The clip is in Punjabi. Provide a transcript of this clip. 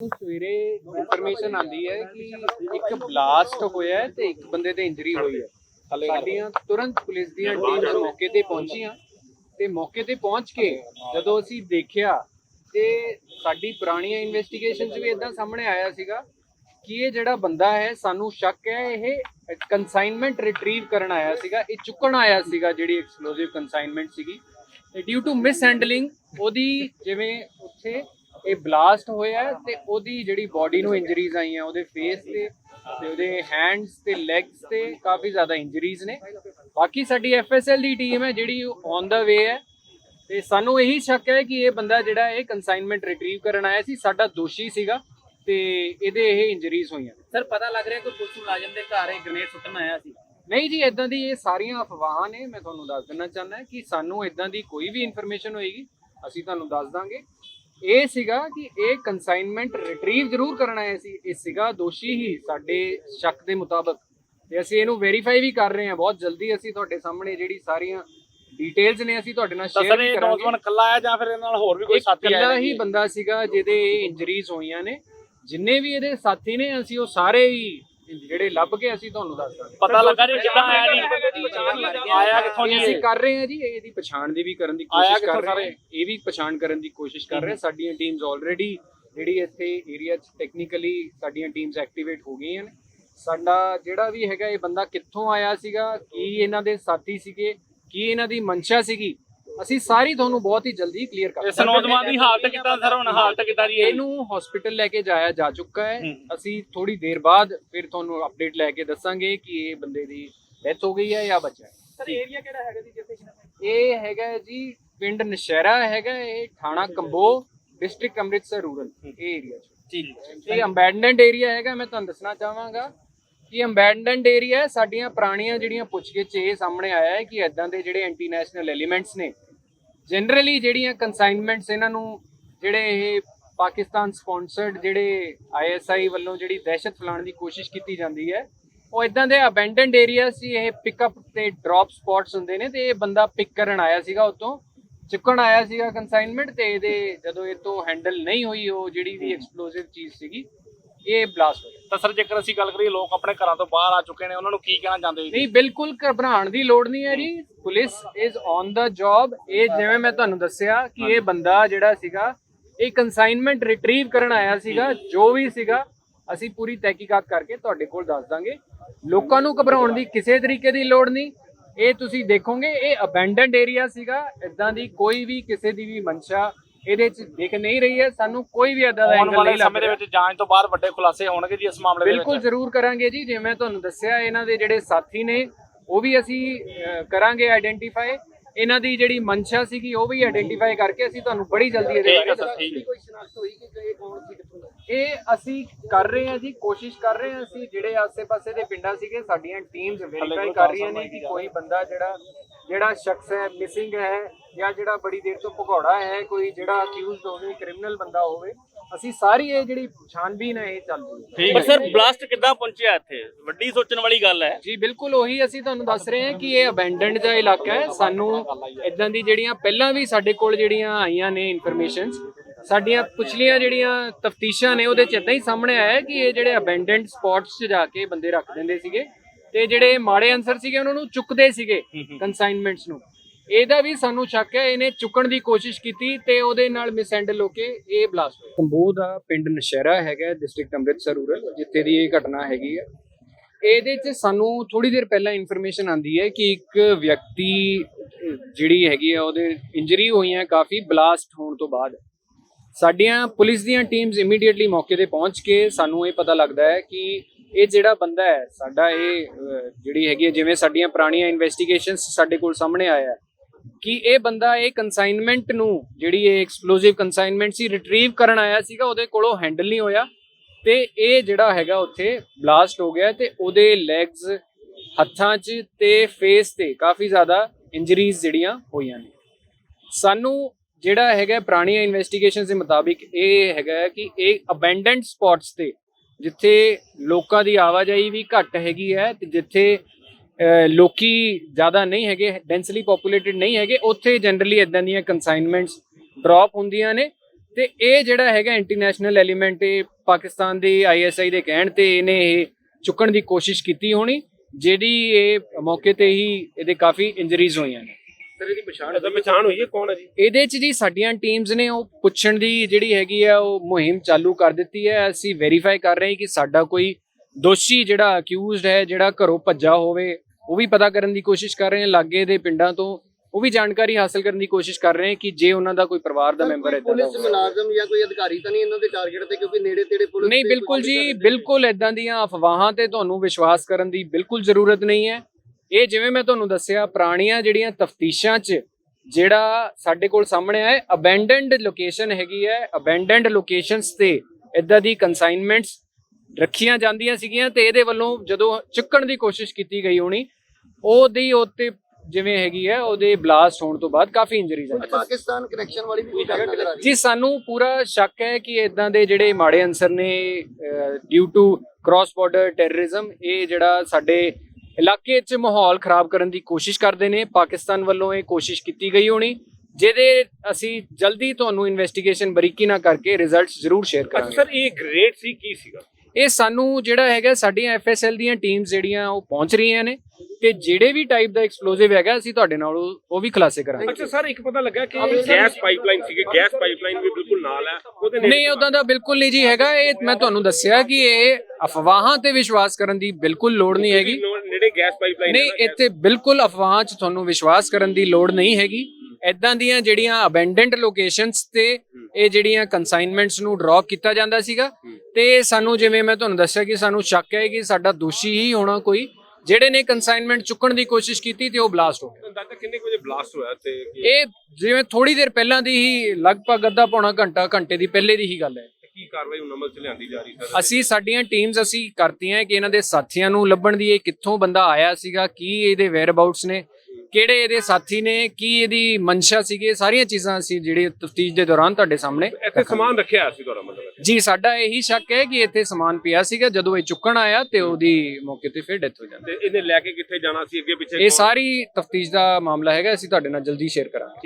ਸਵੇਰੇ ਇਨਫੋਰਮੇਸ਼ਨ ਆਂਦੀ ਹੈ ਕਿ ਇੱਕ ਬਲਾਸਟ ਹੋਇਆ ਹੈ ਤੇ ਇੱਕ ਬੰਦੇ ਤੇ ਇੰਜਰੀ ਹੋਈ ਹੈ। ਸਾਡੀਆਂ ਤੁਰੰਤ ਪੁਲਿਸ ਦੀਆਂ ਟੀਮਸ ਮੌਕੇ ਤੇ ਪਹੁੰਚੀਆਂ ਤੇ ਮੌਕੇ ਤੇ ਪਹੁੰਚ ਕੇ ਜਦੋਂ ਅਸੀਂ ਦੇਖਿਆ ਤੇ ਸਾਡੀ ਪੁਰਾਣੀਆਂ ਇਨਵੈਸਟੀਗੇਸ਼ਨ 'ਚ ਵੀ ਇਦਾਂ ਸਾਹਮਣੇ ਆਇਆ ਸੀਗਾ ਕਿ ਇਹ ਜਿਹੜਾ ਬੰਦਾ ਹੈ, ਸਾਨੂੰ ਸ਼ੱਕ ਹੈ, ਇਹ ਕਨਸਾਈਨਮੈਂਟ ਰਿਟਰੀਵ ਕਰਨ ਆਇਆ ਸੀਗਾ, ਇਹ ਚੁੱਕਣ ਆਇਆ ਸੀਗਾ ਜਿਹੜੀ ਐਕਸਪਲੋਸਿਵ ਕਨਸਾਈਨਮੈਂਟ ਸੀਗੀ ਡਿਊ ਟੂ ਮਿਸ ਹੈਂਡਲਿੰਗ ਉਹਦੀ ਜਿਵੇਂ ਉੱਥੇ ਇਹ ਬਲਾਸਟ ਹੋਇਆ ਤੇ ਉਹਦੀ ਜਿਹੜੀ ਬਾਡੀ ਨੂੰ ਇੰਜਰੀਜ਼ ਆਈਆਂ ਉਹਦੇ ਫੇਸ ਤੇ ਤੇ ਉਹਦੇ ਹੈਂਡਸ ਤੇ ਲੈਗਸ ਤੇ ਕਾਫੀ ਜ਼ਿਆਦਾ ਇੰਜਰੀਜ਼ ਨੇ। ਬਾਕੀ ਸਾਡੀ ਐਫਐਸਐਲ ਦੀ ਟੀਮ ਹੈ ਜਿਹੜੀ ਔਨ ਦਾ ਵੇ ਹੈ। ਤੇ ਸਾਨੂੰ ਇਹੀ ਸ਼ੱਕ ਹੈ ਕਿ ਇਹ ਬੰਦਾ ਜਿਹੜਾ ਇਹ ਕਨਸਾਈਨਮੈਂਟ ਰਿਟਰੀਵ ਕਰਨ ਆਇਆ ਸੀ ਸਾਡਾ ਦੋਸ਼ੀ ਸੀਗਾ ਤੇ ਇਹਦੇ ਇਹ ਇੰਜਰੀਜ਼ ਹੋਈਆਂ। ਸਰ ਪਤਾ ਲੱਗ ਰਿਹਾ ਕੋਈ ਪੁਲਿਸ ਮੁਲਾਜ਼ਮ ਦੇ ਘਰ ਇਹ ਗ੍ਰੇਨੇਡ ਸੁੱਟਣ ਆਇਆ ਸੀ? ਨਹੀਂ ਜੀ ਇਦਾਂ ਦੀ ਇਹ ਸਾਰੀਆਂ ਅਫਵਾਹਾਂ ਨੇ ਮੈਂ ਤੁਹਾਨੂੰ ਦੱਸ ਦੇਣਾ ਚਾਹੁੰਦਾ ਕਿ ਸਾਨੂੰ ਇਦਾਂ ਦੀ ਕੋਈ ਵੀ ਇਨਫੋਰਮੇਸ਼ਨ ਹੋਏਗੀ ਅਸੀਂ ਤੁਹਾਨੂੰ ਦੱਸ ਦਾਂਗੇ। ਇਹ ਸੀਗਾ ਕਿ ਇਹ ਕਨਸਾਈਨਮੈਂਟ ਰਿਟਰੀਵ ਜ਼ਰੂਰ ਕਰਨ ਆਏ ਸੀ ਇਹ ਸੀਗਾ ਦੋਸ਼ੀ ਹੀ ਸਾਡੇ ਸ਼ੱਕ ਦੇ ਮੁਤਾਬਕ। ਤੇ ਅਸੀਂ ਇਹਨੂੰ ਵੈਰੀਫਾਈ ਵੀ ਕਰ ਰਹੇ ਹਾਂ। ਬਹੁਤ ਜਲਦੀ ਅਸੀਂ ਤੁਹਾਡੇ ਸਾਹਮਣੇ ਜਿਹੜੀ ਸਾਰੀਆਂ ਡਿਟੇਲਸ ਨੇ ਅਸੀਂ ਤੁਹਾਡੇ ਨਾਲ ਸ਼ੇਅਰ ਕਰਾਂਗੇ। ਨੌਜਵਾਨ ਇਕੱਲਾ ਆਇਆ ਜਾਂ ਫਿਰ ਇਹਨਾਂ ਨਾਲ ਹੋਰ ਵੀ ਕੋਈ ਸਾਥੀ ਇਕੱਲਾ ਆਇਆ ਹੀ ਬੰਦਾ ਸੀਗਾ ਜਿਹਦੇ ਇੰਜਰੀਜ਼ ਹੋਈਆਂ ਨੇ। ਜਿੰਨੇ ਵੀ ਇਹਦੇ ਸਾਥੀ ਨੇ ਅਸੀਂ ਉਹ ਸਾਰੇ ਹੀ ਜਿਹੜੇ ਲੱਭ ਕੇ ਅਸੀਂ ਤੁਹਾਨੂੰ ਦੱਸ ਦਾਂਗੇ ਪਤਾ ਲੱਗਾ ਜੀ ਕਿੱਦਾਂ ਆਇਆ ਜੀ ਆਇਆ ਕਿੱਥੋਂ ਜੀ ਅਸੀਂ? ਕਰ ਰਹੇ ਹਾਂ ਜੀ ਇਹਦੀ ਪਛਾਣ ਦੀ ਵੀ ਕਰਨ ਦੀ ਕੋਸ਼ਿਸ਼ ਕਰ ਰਹੇ? ਹਾਂ ਇਹ ਵੀ ਪਛਾਣ ਕਰਨ ਦੀ ਕੋਸ਼ਿਸ਼ ਕਰ ਰਹੇ ਹਾਂ। ਸਾਡੀਆਂ ਟੀਮਸ ਆਲਰੇਡੀ ਜਿਹੜੀ ਇੱਥੇ ਏਰੀਆ 'ਚ ਟੈਕਨੀਕਲੀ ਸਾਡੀਆਂ ਟੀਮਸ ਐਕਟੀਵੇਟ ਹੋ ਗਈਆਂ ਨੇ ਸਾਡਾ ਜਿਹੜਾ ਵੀ ਹੈਗਾ ਇਹ ਬੰਦਾ ਕਿੱਥੋਂ ਆਇਆ ਸੀਗਾ ਕੀ ਇਹਨਾਂ ਦੇ ਸਾਥੀ ਸੀਗੇ ਕੀ ਇਹਨਾਂ ਦੀ ਮਨਸ਼ਾ ਸੀਗੀ ਅਸੀਂ ਸਾਰੀ ਤੁਹਾਨੂੰ ਬਹੁਤ ਹੀ ਜਲਦੀ ਕਲੀਅਰ ਕਰ ਇਸ ਨੌਜਵਾਨ ਦੀ ਹਾਲਤ ਕਿੱਦਾਂ ਸਰ? ਹੁਣ ਹਾਲਤ ਕਿੱਦਾਂ ਦੀ ਹੈ? ਇਹਨੂੰ ਹਸਪੀਟਲ ਲੈ ਕੇ ਜਾਇਆ ਜਾ ਚੁੱਕਾ ਹੈ। ਅਸੀਂ ਥੋੜੀ ਦੇਰ ਬਾਅਦ ਫਿਰ ਤੁਹਾਨੂੰ ਅਪਡੇਟ ਲੈ ਕੇ ਦੱਸਾਂਗੇ ਕਿ ਇਹ ਬੰਦੇ ਦੀ ਡੈਥ ਹੋ ਗਈ ਹੈ ਜਾਂ ਬਚਿਆ ਹੈ। ਸਰ ਏਰੀਆ ਕਿਹੜਾ ਹੈਗਾ ਜੀ ਜਿੱਥੇ ਇਹ ਹੈਗਾ ਜੀ ਪਿੰਡ ਨਸ਼ਹਿਰਾ ਹੈਗਾ ਇਹ ਥਾਣਾ ਕੰਬੋ ਡਿਸਟ੍ਰਿਕਟ ਅੰਮ੍ਰਿਤਸਰ ਰੂਰਲ ਇਹ ਏਰੀਆ ਚ। ਠੀਕ ਇਹ ਅੰਬੈਂਡਨਡ ਏਰੀਆ ਹੈਗਾ ਮੈਂ ਤੁਹਾਨੂੰ ਦੱਸਣਾ ਚਾਹਾਂਗਾ ਕਿ ਅੰਬੈਂਡਨਡ ਏਰੀਆ ਸਾਡੀਆਂ ਪੁਰਾਣੀਆਂ ਜਿਹੜੀਆਂ ਪੁੱਛਗਿੱਛ 'ਚ ਇਹ ਸਾਹਮਣੇ ਆਇਆ ਹੈ ਕਿ ਇਦਾਂ ਦੇ ਜਿਹੜੇ ਐਂਟੀ ਨੈਸ਼ਨਲ ਐਲੀਮੈਂਟਸ ਨੇ ਜਨਰਲੀ ਜਿਹੜੀਆਂ ਕਨਸਾਈਨਮੈਂਟਸ ਇਹਨਾਂ ਨੂੰ, ਜਿਹੜੇ ਇਹ ਪਾਕਿਸਤਾਨ ਸਪਾਂਸਰਡ ਜਿਹੜੇ ਆਈਐਸਆਈ ਵੱਲੋਂ ਜਿਹੜੀ ਦਹਿਸ਼ਤ ਫੈਲਾਉਣ ਦੀ ਕੋਸ਼ਿਸ਼ ਕੀਤੀ ਜਾਂਦੀ ਹੈ, ਉਹ ਇਦਾਂ ਦੇ ਅਬੈਂਡਨਡ ਏਰੀਆ ਸੀ, ਇਹ ਪਿਕਅਪ ਤੇ ਡ੍ਰੌਪ ਸਪੌਟਸ ਹੁੰਦੇ ਨੇ ਤੇ ਇਹ ਬੰਦਾ ਪਿਕ ਕਰਨ ਆਇਆ ਸੀਗਾ ਉਤੋਂ ਚੁੱਕਣ ਆਇਆ ਸੀਗਾ ਕਨਸਾਈਨਮੈਂਟ ਤੇ ਇਹਦੇ ਜਦੋਂ ਇਹ ਤੋਂ ਹੈਂਡਲ ਨਹੀਂ ਹੋਈ, ਉਹ ਜਿਹੜੀ ਵੀ ਐਕਸਪਲੋਸਿਵ ਚੀਜ਼ ਸੀਗੀ ਇਹ ਬਲਾਸਟ ਹੋ ਗਿਆ ਤਾਂ ਸਰ ਜੇਕਰ ਅਸੀਂ ਗੱਲ ਕਰੀਏ ਲੋਕ ਆਪਣੇ ਘਰਾਂ ਤੋਂ ਬਾਹਰ ਆ ਚੁੱਕੇ ਨੇ ਉਹਨਾਂ ਨੂੰ ਕੀ ਕਹਿਣਾ ਚਾਹੁੰਦੇ? ਨਹੀਂ ਬਿਲਕੁਲ ਘਬਰਾਉਣ ਦੀ ਲੋੜ ਨਹੀਂ ਹੈ ਜੀ। Police is on the job ਇਹ ਜਿਵੇਂ ਮੈਂ ਤੁਹਾਨੂੰ ਦੱਸਿਆ ਕਿ ਇਹ ਬੰਦਾ ਜਿਹੜਾ ਸੀਗਾ ਇਹ ਕਨਸਾਈਨਮੈਂਟ ਰਿਟਰੀਵ ਕਰਨ ਆਇਆ ਸੀਗਾ ਜੋ ਵੀ ਸੀਗਾ ਅਸੀਂ ਪੂਰੀ ਤਹਿਕੀਕਾਤ ਕਰਕੇ ਤੁਹਾਡੇ ਕੋਲ ਦੱਸ ਦਾਂਗੇ। ਲੋਕਾਂ ਨੂੰ ਘਬਰਾਉਣ ਦੀ ਕਿਸੇ ਤਰੀਕੇ ਦੀ ਲੋੜ ਨਹੀਂ। ਇਹ ਤੁਸੀਂ ਦੇਖੋਗੇ ਇਹ ਅਬੈਂਡਨਡ ਏਰੀਆ ਸੀਗਾ। ਇਦਾਂ ਦੀ ਕੋਈ ਵੀ ਕਿਸੇ ਦੀ ਵੀ ਮਨਸ਼ਾ ਇਹਦੇ ਚ ਦਿਖ ਨਹੀਂ ਰਹੀ ਹੈ ਸਾਨੂੰ ਕੋਈ ਵੀ ਇਦਾਂ ਦਾ ਆਉਣ ਐਂਗਲ ਵਾਲੇ ਨਹੀਂ ਲੱਗ ਸਮੇਂ ਦੇ ਰਿਹਾ। ਵਿੱਚ ਜਾਂਚ ਤੋਂ ਬਾਅਦ ਵੱਡੇ ਖੁਲਾਸੇ ਹੋਣਗੇ ਜੀ ਇਸ ਮਾਮਲੇ ਦੇ ਵਿੱਚ। ਬਿਲਕੁਲ ਜ਼ਰੂਰ ਕਰਾਂਗੇ ਜੀ ਜਿਵੇਂ ਤੁਹਾਨੂੰ ਦੱਸਿਆ ਇਹਨਾਂ ਦੇ ਜਿਹੜੇ ਸਾਥੀ ਨੇ ਉਹ ਵੀ ਅਸੀਂ ਅਹ, ਕਰਾਂਗੇ ਆਇਡੈਂਟੀਫਾਈ ਇਹਨਾਂ ਦੀ ਜਿਹੜੀ ਮਨਸ਼ਾ ਸੀਗੀ ਉਹ ਵੀ ਆਇਡੈਂਟੀਫਾਈ ਕਰਕੇ ਅਸੀਂ ਤੁਹਾਨੂੰ ਬੜੀ ਜਲਦੀ ਇਹਦੇ ਠੀਕ ਬਾਰੇ ਹੈ ਸਰ ਦੱਸਾਂਗੇ। ਠੀਕ ਹੈ। ਕੋਈ ਸ਼ਨਾਖਤ ਹੋਈ ਕਿ ਇਹ ਕੌਣ ਸੀ ਕਿੱਥੋਂ ਦਾ? ਇਹ ਅਸੀਂ ਕਰ ਰਹੇ ਹਾਂ ਜੀ ਕੋਸ਼ਿਸ਼ ਕਰ ਰਹੇ ਹਾਂ ਅਸੀਂ ਜਿਹੜੇ ਆਸੇ-ਪਾਸੇ ਦੇ ਪਿੰਡਾਂ ਸੀਗੇ ਸਾਡੀਆਂ ਟੀਮਸ ਵੈਰੀਫਾਈ ਕਰ ਰਹੀਆਂ ਨੇ ਕਿ ਕੋਈ ਬੰਦਾ ਜਿਹੜਾ ਜਿਹੜਾ ਸ਼ਖਸ ਹੈ ਮਿਸਿੰਗ ਹੈ ਜਾਂ ਜਿਹੜਾ ਬੜੀ ਦੇਰ ਤੋਂ ਭਗੌੜਾ ਹੈ ਕੋਈ ਜਿਹੜਾ ਅਕਿਊਜ਼ਡ ਹੋਵੇ ਕ੍ਰਿਮੀਨਲ ਬੰਦਾ ਹੋਵੇ ਅਸੀਂ ਸਾਰੀ ਇਹ ਜਿਹੜੀ ਛਾਨਬੀਨ ਹੈ ਇਹ ਚੱਲ ਰਹੀ ਹੈ। ਠੀਕ ਪਰ ਸਰ ਬਲਾਸਟ ਕਿੱਦਾਂ ਪਹੁੰਚਿਆ ਇੱਥੇ? ਵੱਡੀ ਸੋਚਣ ਵਾਲੀ ਗੱਲ ਹੈ। ਜੀ ਬਿਲਕੁਲ ਉਹੀ ਅਸੀਂ ਤੁਹਾਨੂੰ ਦੱਸ ਰਹੇ ਹਾਂ ਕਿ ਇਹ ਅਬੈਂਡਨਡ ਦਾ ਇਲਾਕਾ ਹੈ। ਸਾਨੂੰ ਇਦਾਂ ਦੀ ਜਿਹੜੀਆਂ ਪਹਿਲਾਂ ਵੀ ਸਾਡੇ ਕੋਲ ਜਿਹੜੀਆਂ ਆਈਆਂ ਨੇ ਇਨਫੋਰਮੇਸ਼ਨਸ ਸਾਡੀਆਂ ਪਿਛਲੀਆਂ ਜਿਹੜੀਆਂ ਤਫਤੀਸ਼ਾਂ ਨੇ ਉਹਦੇ ਚ ਇਦਾਂ ਹੀ ਸਾਹਮਣੇ ਆਇਆ ਹੈ ਕਿ ਇਹ ਜਿਹੜੇ ਅਬੈਂਡਨਡ ਸਪੌਟਸ 'ਚ ਜਾ ਕੇ ਬੰਦੇ ਰੱਖ ਦਿੰਦੇ ਸੀਗੇ। ਤੇ ਜਿਹੜੇ ਮਾੜੇ ਅਨਸਰ ਸੀਗੇ ਉਹਨਾਂ ਨੂੰ ਚੁੱਕਦੇ ਸੀਗੇ ਕਨਸਾਈਨਮੈਂਟਸ ਨੂੰ। ਇਹਦਾ ਵੀ ਸਾਨੂੰ ਸ਼ੱਕ ਹੈ ਇਹਨੇ ਚੁੱਕਣ ਦੀ ਕੋਸ਼ਿਸ਼ ਕੀਤੀ ਤੇ ਉਹਦੇ ਨਾਲ ਮਿਸਹੈਂਡਲ ਹੋ ਕੇ ਇਹ ਬਲਾਸਟ ਹੋਇਆ। ਕੰਬੋ ਦਾ ਪਿੰਡ ਨਸ਼ਹਿਰਾ ਹੈਗਾ ਡਿਸਟ੍ਰਿਕਟ ਅੰਮ੍ਰਿਤਸਰ ਰੂਰਲ ਜਿੱਥੇ ਦੀ ਇਹ ਘਟਨਾ ਹੈਗੀ ਹੈ ਇਹਦੇ 'ਚ ਸਾਨੂੰ ਥੋੜੀ ਦੇਰ ਪਹਿਲਾਂ ਇਨਫੋਰਮੇਸ਼ਨ ਆਂਦੀ ਹੈ ਕਿ ਇੱਕ ਵਿਅਕਤੀ ਜਿਹੜੀ ਹੈਗੀ ਆ ਉਹਦੇ ਇੰਜਰੀ ਹੋਈਆਂ ਕਾਫੀ ਬਲਾਸਟ ਹੋਣ ਤੋਂ ਬਾਅਦ। ਸਾਡੀਆਂ ਪੁਲਿਸ ਦੀਆਂ ਟੀਮਸ ਇਮੀਡੀਏਟਲੀ ਮੌਕੇ ਤੇ ਪਹੁੰਚ ਕੇ ਸਾਨੂੰ ਇਹ ਪਤਾ ਲੱਗਦਾ ਹੈ ਕਿ ਇਹ ਜਿਹੜਾ ਬੰਦਾ ਹੈ, ਸਾਡਾ ਇਹ ਜਿਹੜੀ ਹੈਗੀ ਹੈ, ਜਿਵੇਂ ਸਾਡੀਆਂ ਪੁਰਾਣੀਆਂ ਇਨਵੈਸਟੀਗੇਸ਼ਨਸ ਸਾਡੇ ਕੋਲ ਸਾਹਮਣੇ ਆਇਆ ਕਿ ਇਹ ਬੰਦਾ ਇਹ ਕਨਸਾਈਨਮੈਂਟ ਨੂੰ, ਜਿਹੜੀ ਇਹ ਐਕਸਪਲੋਸਿਵ ਕਨਸਾਈਨਮੈਂਟ ਸੀ ਰਿਟਰੀਵ ਕਰਨ ਆਇਆ ਸੀਗਾ, ਉਹਦੇ ਕੋਲੋਂ ਹੈਂਡਲ ਨਹੀਂ ਹੋਇਆ ਤੇ ਇਹ ਜਿਹੜਾ ਹੈਗਾ ਉੱਥੇ ਬਲਾਸਟ ਹੋ ਗਿਆ ਤੇ ਉਹਦੇ ਲੈਗਸ ਹੱਥਾਂ 'ਚ ਤੇ ਫੇਸ ਤੇ ਕਾਫੀ ਜ਼ਿਆਦਾ ਇੰਜਰੀਜ਼ ਜਿਹੜੀਆਂ ਹੋਈਆਂ ਨੇ। ਸਾਨੂੰ ਜਿਹੜਾ ਹੈਗਾ ਪੁਰਾਣੀਆਂ ਇਨਵੈਸਟੀਗੇਸ਼ਨਸ ਦੇ ਮੁਤਾਬਿਕ ਇਹ ਹੈਗਾ ਕਿ ਇਹ ਅਬੈਂਡੈਂਟ ਸਪੌਟਸ ਤੇ ਜਿੱਥੇ ਲੋਕਾਂ ਦੀ ਆਵਾਜਾਈ ਵੀ ਘੱਟ ਹੈਗੀ ਹੈ ਤੇ ਜਿੱਥੇ ਅਹ, ਲੋਕੀ ਜ਼ਿਆਦਾ ਨਹੀਂ ਹੈਗੇ ਡੈਂਸਲੀ ਪੋਪੂਲੇਟਡ ਨਹੀਂ ਹੈਗੇ ਉੱਥੇ ਜਨਰਲੀ ਇਦਾਂ ਦੀਆਂ ਕਨਸਾਈਨਮੈਂਟਸ ਡ੍ਰੌਪ ਹੁੰਦੀਆਂ ਨੇ ਤੇ ਇਹ ਜਿਹੜਾ ਹੈਗਾ ਇੰਟਰਨੈਸ਼ਨਲ ਐਲੀਮੈਂਟ ਇਹ ਪਾਕਿਸਤਾਨ ਦੀ ਆਈਐਸਆਈ ਦੇ ਕਹਿਣ ਤੇ ਇਹਨੇ ਇਹ ਚੁੱਕਣ ਦੀ ਕੋਸ਼ਿਸ਼ ਕੀਤੀ ਹੋਣੀ ਜਿਹੜੀ ਇਹ ਮੌਕੇ ਤੇ ਹੀ ਇਹਦੇ ਕਾਫੀ ਇੰਜਰੀਜ਼ ਹੋਈਆਂ ਨੇ। ਸਰ ਇਹਦੀ ਪਛਾਣ ਇਹਦਾ ਪਛਾਣ ਹੋਈ ਹੈ ਕੌਣ ਹੈ ਜੀ? ਇਹਦੇ ਚ ਜੀ ਸਾਡੀਆਂ ਟੀਮਸ ਨੇ ਉਹ ਪੁੱਛਣ ਦੀ ਜਿਹੜੀ ਹੈਗੀ ਆ ਉਹ ਮੁਹਿੰਮ ਚਾਲੂ ਕਰ ਦਿੱਤੀ ਹੈ। ਅਸੀਂ ਵੈਰੀਫਾਈ ਕਰ ਰਹੇ ਹਾਂ ਕਿ ਸਾਡਾ ਕੋਈ ਦੋਸ਼ੀ ਜਿਹੜਾ ਅਕਿਊਜ਼ਡ ਹੈ ਜਿਹੜਾ ਘਰੋਂ ਭੱਜਾ ਹੋਵੇ ਉਹ ਵੀ ਪਤਾ ਕਰਨ ਦੀ ਕੋਸ਼ਿਸ਼ ਕਰ ਰਹੇ ਹਾਂ। ਲਾਗੇ ਦੇ ਪਿੰਡਾਂ ਤੋਂ ਉਹ ਵੀ ਜਾਣਕਾਰੀ ਹਾਸਲ ਕਰਨ ਦੀ ਕੋਸ਼ਿਸ਼ ਕਰ ਰਹੇ ਹਾਂ ਕਿ ਜੇ ਉਹਨਾਂ ਦਾ ਕੋਈ ਪਰਿਵਾਰ ਦਾ ਮੈਂਬਰ ਹੈ ਪੁਲਿਸ ਮੁਲਾਜ਼ਮ ਜਾਂ ਕੋਈ ਅਧਿਕਾਰੀ ਤਾਂ ਨਹੀਂ ਇਹਨਾਂ ਦੇ ਟਾਰਗੇਟ ਤੇ ਕਿਉਂਕਿ ਨੇੜੇ ਤੇੜੇ ਪੁਲਿਸ ਨਹੀਂ ਤੇ ਬਿਲਕੁਲ ਜੀ ਬਿਲਕੁਲ ਇਦਾਂ ਦੀਆਂ ਅਫਵਾਹਾਂ ਤੇ ਤੁਹਾਨੂੰ ਵਿਸ਼ਵਾਸ ਕਰਨ ਦੀ ਬਿਲਕੁਲ ਜ਼ਰੂਰਤ ਨਹੀਂ ਹੈ। ਇਹ ਜਿਵੇਂ ਮੈਂ ਤੁਹਾਨੂੰ ਦੱਸਿਆ ਪੁਰਾਣੀਆਂ ਜਿਹੜੀਆਂ ਤਫਤੀਸ਼ਾਂ 'ਚ ਜਿਹੜਾ ਸਾਡੇ ਕੋਲ ਸਾਹਮਣੇ ਆਇਆ ਅਬੈਂਡਨਡ ਲੋਕੇਸ਼ਨ ਹੈਗੀ ਹੈ ਅਬੈਂਡਨਡ ਲੋਕੇਸ਼ਨਸ ਤੇ ਇਦਾਂ ਦੀ ਕਨਸਾਈਨਮੈਂਟਸ ਰੱਖੀਆਂ ਜਾਂਦੀਆਂ ਸੀਗੀਆਂ ਤੇ ਇਹਦੇ ਵੱਲੋਂ ਜਦੋਂ ਚੁੱਕਣ ਦੀ ਕੋਸ਼ਿਸ਼ ਕੀਤੀ ਗਈ ਹੋਣੀ ਉਹਦੀ ਉੱਤੇ ਜਿਵੇਂ ਹੈਗੀ ਹੈ ਉਹਦੇ ਬਲਾਸਟ ਹੋਣ ਤੋਂ ਬਾਅਦ ਕਾਫੀ ਇੰਜਰੀਜ਼ ਆਈਆਂ। ਪਾਕਿਸਤਾਨ ਕਨੈਕਸ਼ਨ ਵਾਲੀ ਵੀ ਕੋਈ ਜੀ ਸਾਨੂੰ ਪੂਰਾ ਸ਼ੱਕ ਹੈ ਕਿ ਇਦਾਂ ਦੇ ਜਿਹੜੇ ਮਾੜੇ ਅੰਸਰ ਨੇ due to cross border terrorism ਇਹ ਜਿਹੜਾ ਸਾਡੇ ਇਲਾਕੇ 'ਚ ਮਾਹੌਲ ਖਰਾਬ ਕਰਨ ਦੀ ਕੋਸ਼ਿਸ਼ ਕਰਦੇ ਨੇ। ਪਾਕਿਸਤਾਨ ਵੱਲੋਂ ਇਹ ਕੋਸ਼ਿਸ਼ ਕੀਤੀ ਗਈ ਹੋਣੀ ਜਿਹਦੇ ਅਸੀਂ ਜਲਦੀ ਤੁਹਾਨੂੰ ਇਨਵੈਸਟੀਗੇਸ਼ਨ ਬਰੀਕੀ ਨਾਲ ਕਰਕੇ ਰਿਜ਼ਲਟਸ ਜ਼ਰੂਰ ਸ਼ੇਅਰ ਅੱਛਾ ਕਰਾਂਗੇ। ਸਰ ਇਹ ਗ੍ਰੇਡ ਸੀ ਕੀ ਸੀਗਾ? ਇਹ ਸਾਨੂੰ ਜਿਹੜਾ ਹੈਗਾ ਸਾਡੀਆਂ ਐਫਐਸਐਲ ਦੀਆਂ ਟੀਮਸ ਜਿਹੜੀਆਂ ਉਹ ਪਹੁੰਚ ਰਹੀਆਂ ਨੇ ਤੇ ਜਿਹੜੇ ਵੀ ਟਾਈਪ ਦਾ ਐਕਸਪਲੋਸਿਵ ਹੈਗਾ ਅਸੀਂ ਤੁਹਾਡੇ ਨਾਲ ਉਹ ਵੀ ਖੁਲਾਸੇ ਕਰਾਂਗੇ। ਅੱਛਾ ਸਰ ਇੱਕ ਪਤਾ ਲੱਗਾ ਕਿ ਗੈਸ ਪਾਈਪਲਾਈਨ ਸੀਗੀ ਗੈਸ ਪਾਈਪਲਾਈਨ ਵੀ ਬਿਲਕੁਲ ਨਾਲ ਹੈ ਉਹਦੇ ਨਹੀਂ ਉਦਾਂ ਦਾ ਬਿਲਕੁਲ ਨਹੀਂ ਜੀ ਹੈਗਾ। ਇਹ ਮੈਂ ਤੁਹਾਨੂੰ ਦੱਸਿਆ ਕਿ ਇਹ ਅਫਵਾਹਾਂ ਤੇ ਵਿਸ਼ਵਾਸ ਕਰਨ ਦੀ ਬਿਲਕੁਲ ਲੋੜ ਨਹੀਂ ਹੈਗੀ। ਨੇੜੇ ਗੈਸ ਪਾਈਪਲਾਈਨ ਨਹੀਂ ਇੱਥੇ ਬਿਲਕੁਲ ਅਫਵਾਹਾਂ 'ਚ ਤੁਹਾਨੂੰ ਵਿਸ਼ਵਾਸ ਕਰਨ ਦੀ ਲੋੜ ਨਹੀਂ ਹੈਗੀ। ਐਦਾਂ ਦੀਆਂ ਜਿਹੜੀਆਂ ਅਬੈਂਡੈਂਟ ਲੋਕੇਸ਼ਨਸ ਤੇ ਇਹ ਜਿਹੜੀਆਂ ਕਨਸਾਈਨਮੈਂਟਸ ਨੂੰ ਡ੍ਰੌਪ ਕੀਤਾ ਜਾਂਦਾ ਸੀਗਾ ਤੇ ਸਾਨੂੰ ਜਿਵੇਂ ਮੈਂ ਤੁਹਾਨੂੰ ਦੱਸਿਆ ਕਿ ਸਾਨੂੰ ਸ਼ੱਕ ਹੈ ਕਿ ਸਾਡਾ ਦੋਸ਼ੀ ਹੀ ਹੋਣਾ ਕੋਈ ਜਿਹੜੇ ਨੇ ਕਨਸਾਈਨਮੈਂਟ ਚੁੱਕਣ ਦੀ ਕੋਸ਼ਿਸ਼ ਕੀਤੀ ਤੇ ਉਹ ਬਲਾਸਟ ਹੋ ਗਿਆ ਅੰਦਾਜ਼ਾ ਕਿੰਨੇ ਵਜੇ ਬਲਾਸਟ ਹੋਇਆ ਤੇ ਇਹ ਜਿਵੇਂ ਥੋੜੀ ਦੇਰ ਪਹਿਲਾਂ ਦੀ ਹੀ ਲਗਭਗ ਅੱਧਾ ਪੌਣਾ ਘੰਟਾ ਘੰਟੇ ਦੀ ਪਹਿਲੇ ਦੀ ਹੀ ਗੱਲ ਹੈ। ਕੀ ਕਾਰਵਾਈ ਹੁਣ ਅਮਲ ਚ ਲਿਆਂਦੀ ਜਾ ਰਹੀ ਸਰ? ਅਸੀਂ ਸਾਡੀਆਂ ਟੀਮਸ ਅਸੀਂ ਕਰਤੀਆਂ ਕਿ ਇਹਨਾਂ ਦੇ ਸਾਥੀਆਂ ਨੂੰ ਲੱਭਣ ਦੀ ਇਹ ਕਿੱਥੋਂ ਬੰਦਾ ਆਇਆ ਸੀਗਾ ਕੀ ਇਹਦੇ ਵੇਅਰ ਅਬਾਊਟਸ ਨੇ ਕਿਹੜੇ ਇਹਦੇ ਸਾਥੀ ਨੇ ਕੀ ਇਹਦੀ ਮਨਸ਼ਾ ਸੀਗੇ ਸਾਰੀਆਂ ਚੀਜ਼ਾਂ ਅਸੀਂ ਜਿਹੜੀ ਤਫਤੀਸ਼ ਦੇ ਦੌਰਾਨ ਤੁਹਾਡੇ ਸਾਹਮਣੇ ਇੱਥੇ ਸਮਾਨ ਰੱਖਿਆ ਹੋਇਆ ਸੀ ਤੁਹਾਡਾ ਮਤਲਬ ਜੀ ਸਾਡਾ ਇਹੀ ਸ਼ੱਕ ਹੈ ਕਿ ਇੱਥੇ ਸਮਾਨ ਪਿਆ ਸੀਗਾ ਜਦੋਂ ਇਹ ਚੁੱਕਣ ਆਇਆ ਤੇ ਉਹਦੀ ਮੌਕੇ ਤੇ ਫਿਰ ਡੈਥ ਹੋ ਜਾਂਦੀ। ਤੇ ਇਹਨੇ ਲੈ ਕੇ ਕਿੱਥੇ ਜਾਣਾ ਸੀ ਅੱਗੇ ਪਿੱਛੇ ਇਹ ਸਾਰੀ ਤਫਤੀਸ਼ ਦਾ ਮਾਮਲਾ ਹੈਗਾ ਅਸੀਂ ਤੁਹਾਡੇ ਨਾਲ ਜਲਦੀ ਸ਼ੇਅਰ ਕਰਾਂਗੇ।